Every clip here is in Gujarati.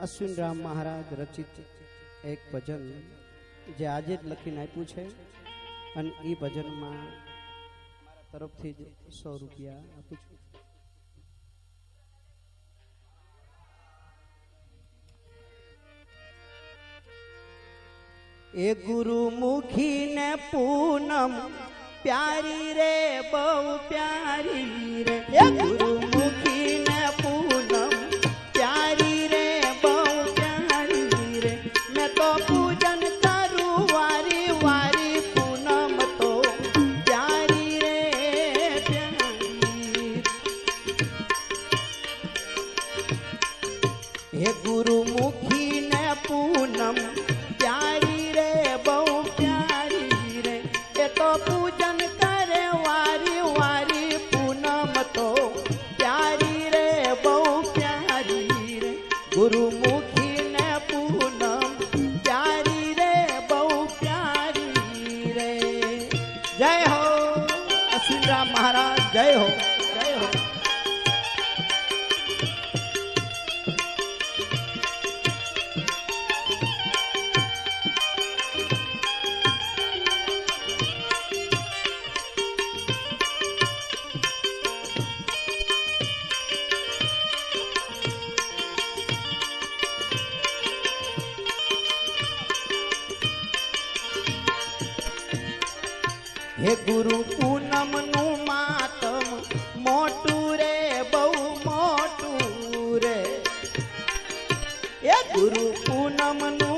અશ્વિનરામ મહારાજ રચિત એક ભજન જે આજે જ લખીને આપ્યું છે. અને એ ભજનમાં મારા તરફથી જ સો રૂપિયા આપું છું. એ ગુરુમુખી ને પૂનમ પ્યારી રે, બહુ પ્યારી રે. રે હે ગુરુ પૂનમનું માતમ મોટું રે બહુ મોટું રે. એ ગુરુ પૂનમનું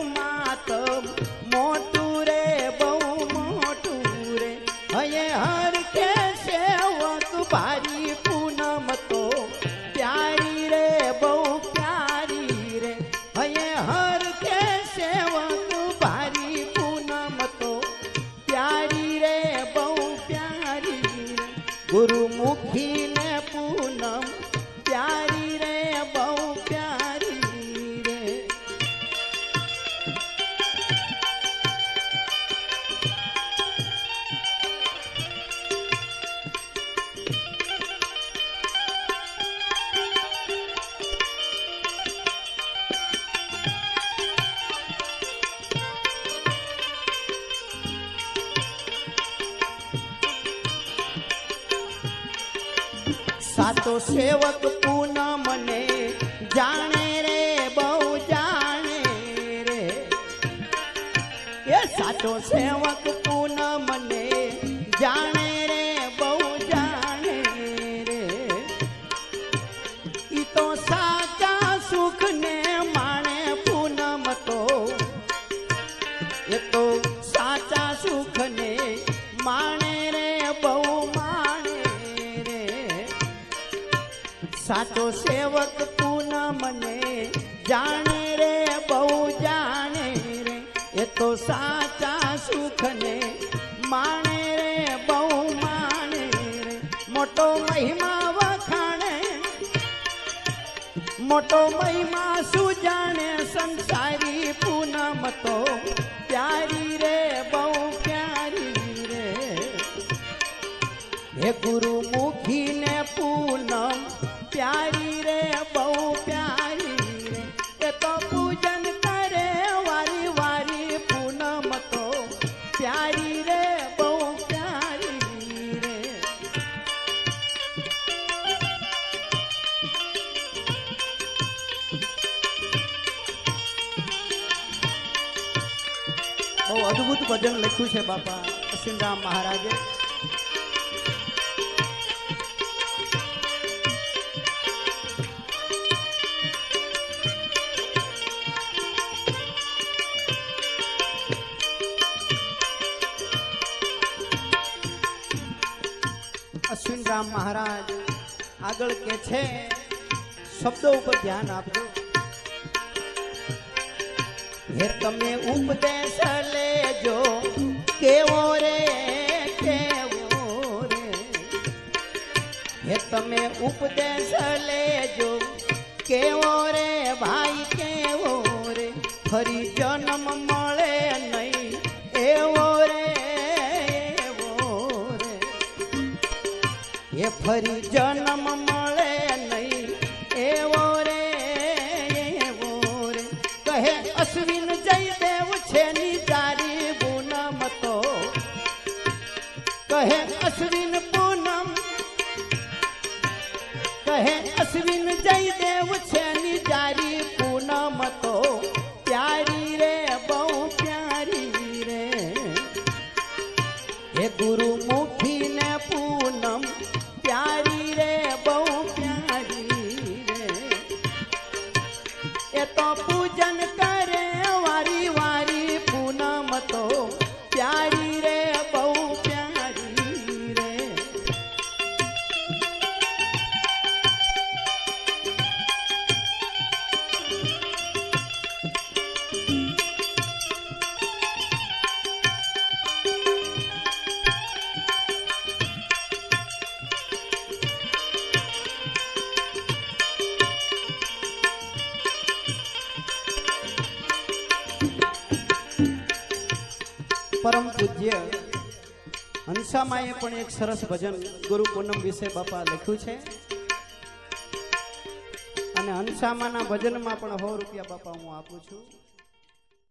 ગુરુમુખી ને પૂનમ પ્યારી સાચો સેવક પૂનમ ને જાણે રે બહુ જાણે રે. એ સાચો સેવક સાચો સેવક પૂનમ ને જાણે રે, બહુ જાણે રે. એ તો સાચા સુખ ને માણે રે, બહુ માણે રે. મોટો મહિમા વખાણે, મોટો મહિમા શું જાણે? સંસારી પૂનમ તો પ્યારી રે, બહુ પ્યારી રે. હે ગુરુમુખી બહુ અદ્ભુત ભજન લખ્યું છે બાપા અશ્વિનરામ મહારાજે અશ્વિનરામ મહારાજ આગળ કે છે? શબ્દો ઉપર ધ્યાન આપજો. હે તમે ઉપદેશ લેજો કેવો રે કેવો રે. હે તમે ઉપદેશ લેજો કેવો રે, ભાઈ, કેવો રે. ફરી જન્મ મળે નહીં, એવો રે એવો રે. એ ફરી જન્મ મળે નહીં, એવો રે, એવો કહે અશ્વિન જયદેવ તારી પૂનમ તો કહે અશ્વિન પૂનમ, કહે અશ્વિન જયદેવ છે નિજારી પૂનમ તો પ્યારી રે, બહુ પ્યારી રે. હે ગુરુમુખી ને પૂનમ, પ્યારી રે, બહુ પ્યારી રે. એ તો પૂજન કરે પૂજ્ય હંસામાએ પણ એક સરસ ભજન ગુરુ પૂનમ વિશે બાપા લખ્યું છે. અને હંસામાના ભજનમાં પણ સો રૂપિયા બાપા હું આપું છું.